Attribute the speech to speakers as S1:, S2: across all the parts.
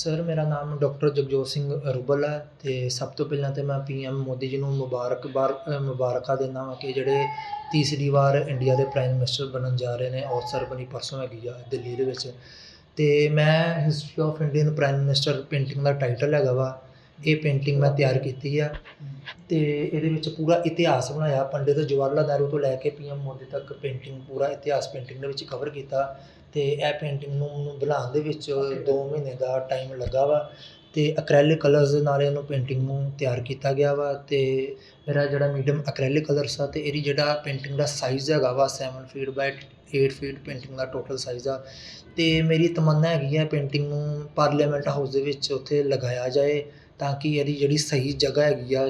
S1: Sir ਮੇਰਾ ਨਾਮ doctor Jagjot Singh ਰੁਬਲ ਹੈ ਤੇ ਸਭ ਤੋਂ ਪਹਿਲਾਂ ਤੇ ਮੈਂ ਪੀਐਮ ਮੋਦੀ ਜੀ ਨੂੰ ਮੁਬਾਰਕਬਾਦ ਅ, ਮੁਬਾਰਕਾਂ ਦਿੰਦਾ ਹਾਂ ਕਿ ਜਿਹੜੇ ਤੀਸਰੀ ਵਾਰ ਇੰਡੀਆ ਦੇ ਪ੍ਰਾਈਮ ਮਿਨਿਸਟਰ ਬਣਨ ਜਾ ਰਹੇ ਨੇ ਔਰ ਸਰਬਨੀ ਪਰਸੋਂ ਹੈਗੀ ਆ ਦਿੱਲੀ ਦੇ ਵਿੱਚ। ਤੇ ਮੈਂ history of Indian prime minister painting the title ਹੈਗਾ ਵਾ ਇਹ ਪੇਂਟਿੰਗ ਮੈਂ ਤਿਆਰ ਕੀਤੀ ਆ। ਤੇ ਇਹਦੇ ਵਿੱਚ ਪੂਰਾ ਇਤਿਹਾਸ ਬਣਾਇਆ ਪੰਡਿਤ ਜਵਾਹਰ ਲਾਲ ਨਹਿਰੂ ਤੋਂ ਲੈ ਕੇ ਪੀਐਮ ਮੋਦੀ ਤੱਕ ਪੇਂਟਿੰਗ ਪੂਰਾ ਇਤਿਹਾਸ ਪੇਂਟਿੰਗ ਦੇ ਵਿੱਚ ਕਵਰ ਕੀਤਾ। ਤੇ ਇਹ ਪੇਂਟਿੰਗ ਨੂੰ ਮੈਨੂੰ ਬਣਾਉਣ ਦੇ ਵਿੱਚ 2 ਮਹੀਨੇ ਦਾ ਟਾਈਮ ਲੱਗਾ ਵਾ ਤੇ ਐਕ੍ਰੈਲਿਕ ਕਲਰਸ ਦੇ ਨਾਲ ਇਹਨੂੰ ਪੇਂਟਿੰਗ ਨੂੰ ਤਿਆਰ ਕੀਤਾ ਗਿਆ ਵਾ ਤੇ ਮੇਰਾ ਜਿਹੜਾ ਮੀਡੀਅਮ ਐਕ੍ਰੈਲਿਕ ਕਲਰਸ ਆ ਤੇ ਇਹਦੀ ਜਿਹੜਾ ਪੇਂਟਿੰਗ ਦਾ ਸਾਈਜ਼ ਹੈਗਾ ਵਾ 7 ਫੀਟ ਬਾਈ 8 ਫੀਟ ਪੇਂਟਿੰਗ ਦਾ ਟੋਟਲ ਸਾਈਜ਼ ਆ ਤੇ ਮੇਰੀ ਤਮੰਨਾ ਹੈਗੀ ਹੈ ਪੇਂਟਿੰਗ ਨੂੰ ਪਾਰਲੀਮੈਂਟ ਹਾਊਸ ਦੇ ਵਿੱਚ ਉੱਥੇ ਲਗਾਇਆ ਜਾਏ ਤਾਂ ਕਿ ਇਹਦੀ ਜਿਹੜੀ ਸਹੀ ਜਗ੍ਹਾ ਹੈਗੀ ਆ,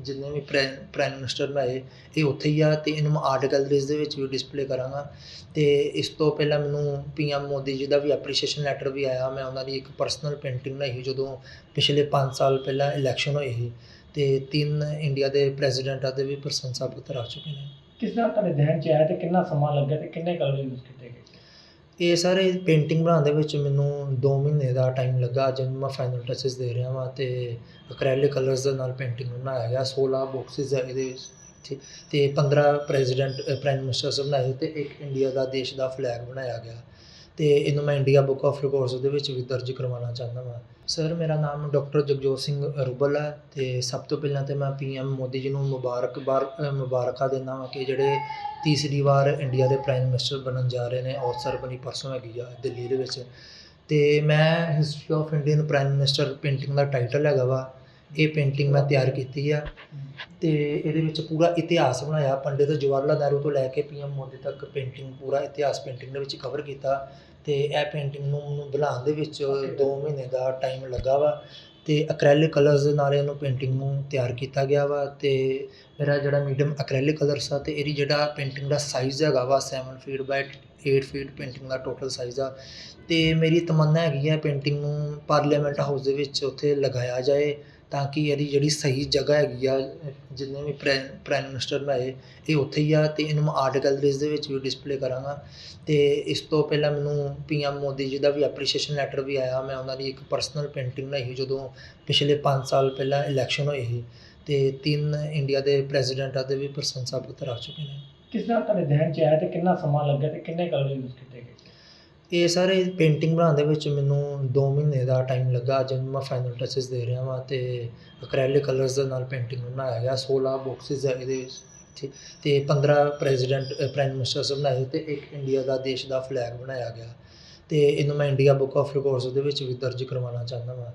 S1: ਜਿੰਨੇ ਵੀ ਪ੍ਰਾਈਮ ਪ੍ਰਾਈਮ ਮਿਨਿਸਟਰ ਬਣਾਏ, ਇਹ ਉੱਥੇ ਹੀ ਆ ਤੇ ਇਹਨੂੰ ਮੈਂ ਆਰਟ ਗੈਲਰੀਜ਼ ਦੇ ਵਿੱਚ ਵੀ ਡਿਸਪਲੇ ਕਰਾਂਗਾ। ਤੇ ਇਸ ਤੋਂ ਪਹਿਲਾਂ ਮੈਨੂੰ ਪੀਐਮ ਮੋਦੀ ਜੀ ਦਾ ਵੀ ਐਪਰੀਸ਼ੀਏਸ਼ਨ ਲੈਟਰ ਵੀ ਆਇਆ, ਮੈਂ ਉਹਨਾਂ ਦੀ ਇੱਕ ਪਰਸਨਲ ਪੇਂਟਿੰਗ ਬਣਾਈ ਜਦੋਂ ਪਿਛਲੇ 5 ਸਾਲ ਪਹਿਲਾਂ ਇਲੈਕਸ਼ਨ ਹੋਏ ਸੀ। ਤੇ ਤਿੰਨ ਇੰਡੀਆ ਦੇ ਪ੍ਰੈਜ਼ੀਡੈਂਟਾਂ ਦੇ ਵੀ ਪ੍ਰਸ਼ੰਸਾ ਪੱਤਰ ਆ ਚੁੱਕੇ ਨੇ।
S2: ਕਿਸ ਤਰ੍ਹਾਂ ਤੁਹਾਡੇ ਧਿਆਨ ਚ ਆਇਆ ਤੇ ਕਿੰਨਾ ਸਮਾਂ ਲੱਗਿਆ ਤੇ ਕਿੰਨੇ ਕਲਰ ਯੂਜ਼ ਕੀਤੇ ਗਏ?
S1: ਇਹ ਸਾਰੇ ਪੇਂਟਿੰਗ ਬਣਾਉਣ ਦੇ ਵਿੱਚ ਮੈਨੂੰ 2 ਮਹੀਨੇ ਦਾ ਟਾਈਮ ਲੱਗਾ। ਅੱਜ ਮੈਂ ਫਾਈਨਲ ਟੱਚਸ ਦੇ ਰਿਹਾ ਵਾਂ ਤੇ ਐਕ੍ਰੈਲਿਕ ਕਲਰਸ ਦੇ ਨਾਲ ਪੇਂਟਿੰਗ ਬਣਾਇਆ ਗਿਆ। 16 ਬਾਕਸਿਸ ਹੈ ਇਹਦੇ ਵਿੱਚ ਠੀਕ ਤੇ 15 ਪ੍ਰੈਜ਼ੀਡੈਂਟ ਪ੍ਰਾਈਮ ਮਿਨਿਸਟਰਸ ਬਣਾਏ ਤੇ ਇੱਕ ਇੰਡੀਆ ਦਾ ਦੇਸ਼ ਦਾ ਫਲੈਗ ਬਣਾਇਆ ਗਿਆ। ਤੇ ਇਹਨੂੰ ਮੈਂ ਇੰਡੀਆ ਬੁੱਕ ਆਫ ਰਿਕਾਰਡਸ ਦੇ ਵਿੱਚ ਵੀ ਦਰਜ ਕਰਵਾਉਣਾ ਚਾਹੁੰਦਾ ਹਾਂ ਸਰ ਮੇਰਾ ਨਾਮ ਡਾਕਟਰ ਜਗਜੋਤ ਸਿੰਘ ਰੁਬਲ ਹੈ ਤੇ ਸਭ ਤੋਂ ਪਹਿਲਾਂ ਤੇ ਮੈਂ ਪੀਐਮ ਮੋਦੀ ਜੀ ਨੂੰ ਮੁਬਾਰਕਬਾਦ ਅ, ਮੁਬਾਰਕਾਂ ਦਿੰਦਾ ਹਾਂ ਕਿ ਜਿਹੜੇ ਤੀਸਰੀ ਵਾਰ ਇੰਡੀਆ ਦੇ ਪ੍ਰਾਈਮ ਮਿਨਿਸਟਰ ਬਣਨ ਜਾ ਰਹੇ ਨੇ ਔਰ ਸਰ ਸਰਬਨੀ ਪਰਸੋਂ ਹੈਗੀ ਆ ਦਿੱਲੀ ਦੇ ਵਿੱਚ। ਤੇ ਮੈਂ history of Indian prime minister painting the title ਹੈਗਾ ਵਾ। ਇਹ ਪੇਂਟਿੰਗ ਮੈਂ ਤਿਆਰ ਕੀਤੀ ਆ। ਤੇ ਇਹਦੇ ਵਿੱਚ ਪੂਰਾ ਇਤਿਹਾਸ ਬਣਾਇਆ। ਪੰਡਿਤ ਜਵਾਹਰ ਲਾਲ ਨਹਿਰੂ ਤੋਂ ਲੈ ਕੇ ਪੀਐਮ ਮੋਦੀ ਤੱਕ ਪੇਂਟਿੰਗ ਪੂਰਾ ਇਤਿਹਾਸ ਪੇਂਟਿੰਗ ਦੇ ਵਿੱਚ ਕਵਰ ਕੀਤਾ। ਤੇ ਇਹ ਪੇਂਟਿੰਗ ਨੂੰ ਮੈਨੂੰ ਬਣਾਉਣ ਦੇ ਵਿੱਚ 2 ਮਹੀਨੇ ਦਾ ਟਾਈਮ ਲੱਗਾ ਵਾ। ਤੇ ਅਕ੍ਰੈਲਿਕ ਕਲਰਸ ਦੇ ਨਾਲ ਇਹਨੂੰ ਪੇਂਟਿੰਗ ਨੂੰ ਤਿਆਰ ਕੀਤਾ ਗਿਆ ਵਾ। ਤੇ ਮੇਰਾ ਜਿਹੜਾ ਮੀਡੀਅਮ ਐਕ੍ਰੈਲਿਕ ਕਲਰਸ ਆ ਤੇ ਇਹਦੀ ਜਿਹੜਾ ਪੇਂਟਿੰਗ ਦਾ ਸਾਈਜ਼ ਹੈਗਾ ਵਾ 7 ਫੀਟ ਬਾਈ 8 ਫੀਟ ਪੇਂਟਿੰਗ ਦਾ ਟੋਟਲ ਸਾਈਜ਼ ਆ। ਤੇ ਮੇਰੀ ਤਮੰਨਾ ਹੈਗੀ ਹੈ ਪੇਂਟਿੰਗ ਨੂੰ ਪਾਰਲੀਮੈਂਟ ਹਾਊਸ ਦੇ ਵਿੱਚ ਉੱਥੇ ਲਗਾਇਆ ਜਾਏ। ਤਾਂ ਕਿ ਇਹਦੀ ਜਿਹੜੀ ਸਹੀ ਜਗ੍ਹਾ ਹੈਗੀ ਆ, ਜਿੰਨੇ ਵੀ ਪ੍ਰਾਈਮ ਪ੍ਰਾਈਮ ਮਿਨਿਸਟਰ ਬਣਾਏ, ਇਹ ਉੱਥੇ ਹੀ ਆ ਤੇ ਇਹਨੂੰ ਮੈਂ ਆਰਟ ਗੈਲਰੀਜ਼ ਦੇ ਵਿੱਚ ਵੀ ਡਿਸਪਲੇ ਕਰਾਂਗਾ। ਤੇ ਇਸ ਤੋਂ ਪਹਿਲਾਂ ਮੈਨੂੰ ਪੀਐਮ ਮੋਦੀ ਜੀ ਦਾ ਵੀ ਐਪਰੀਸ਼ੀਏਸ਼ਨ ਲੈਟਰ ਵੀ ਆਇਆ। ਮੈਂ ਉਹਨਾਂ ਦੀ ਇੱਕ ਪਰਸਨਲ ਪੇਂਟਿੰਗ ਬਣਾਈ ਸੀ ਜਦੋਂ ਪਿਛਲੇ 5 ਸਾਲ ਪਹਿਲਾਂ ਇਲੈਕਸ਼ਨ ਹੋਏ ਸੀ। ਤੇ ਤਿੰਨ ਇੰਡੀਆ ਦੇ ਪ੍ਰੈਜ਼ੀਡੈਂਟਾਂ ਦੇ ਵੀ ਪ੍ਰਸ਼ੰਸਾ ਪੱਤਰ ਆ ਚੁੱਕੇ ਨੇ।
S2: ਕਿਸ ਤਰ੍ਹਾਂ ਤੁਹਾਡੇ ਧਿਆਨ ਚ ਆਇਆ ਤੇ ਕਿੰਨਾ ਸਮਾਂ ਲੱਗਿਆ ਤੇ ਕਿੰਨੇ ਕਲਰ ਯੂਜ਼ ਕੀਤੇ ਗਏ?
S1: ਇਹ ਸਾਰੇ ਪੇਂਟਿੰਗ ਬਣਾਉਣ ਦੇ ਵਿੱਚ ਮੈਨੂੰ 2 ਮਹੀਨੇ ਦਾ ਟਾਈਮ ਲੱਗਾ। ਅੱਜ ਮੈਂ ਫਾਈਨਲ ਟੱਚਸ ਦੇ ਰਿਹਾ ਵਾਂ ਤੇ ਐਕ੍ਰੈਲਿਕ ਕਲਰਸ ਦੇ ਨਾਲ ਪੇਂਟਿੰਗ ਬਣਾਇਆ ਗਿਆ। 16 ਬਾਕਸਿਸ ਇਹਦੇ ਵਿੱਚ। ਠੀਕ ਤੇ 15 ਪ੍ਰੈਜ਼ੀਡੈਂਟ ਪ੍ਰਾਈਮ ਮਿਨਿਸਟਰਸ ਬਣਾਏ ਤੇ ਇੱਕ ਇੰਡੀਆ ਦਾ ਦੇਸ਼ ਦਾ ਫਲੈਗ ਬਣਾਇਆ ਗਿਆ। ਤੇ ਇਹਨੂੰ ਮੈਂ ਇੰਡੀਆ ਬੁੱਕ ਆਫ ਰਿਕਾਰਡਸ ਦੇ ਵਿੱਚ ਵੀ ਦਰਜ ਕਰਵਾਉਣਾ ਚਾਹੁੰਦਾ ਵਾਂ।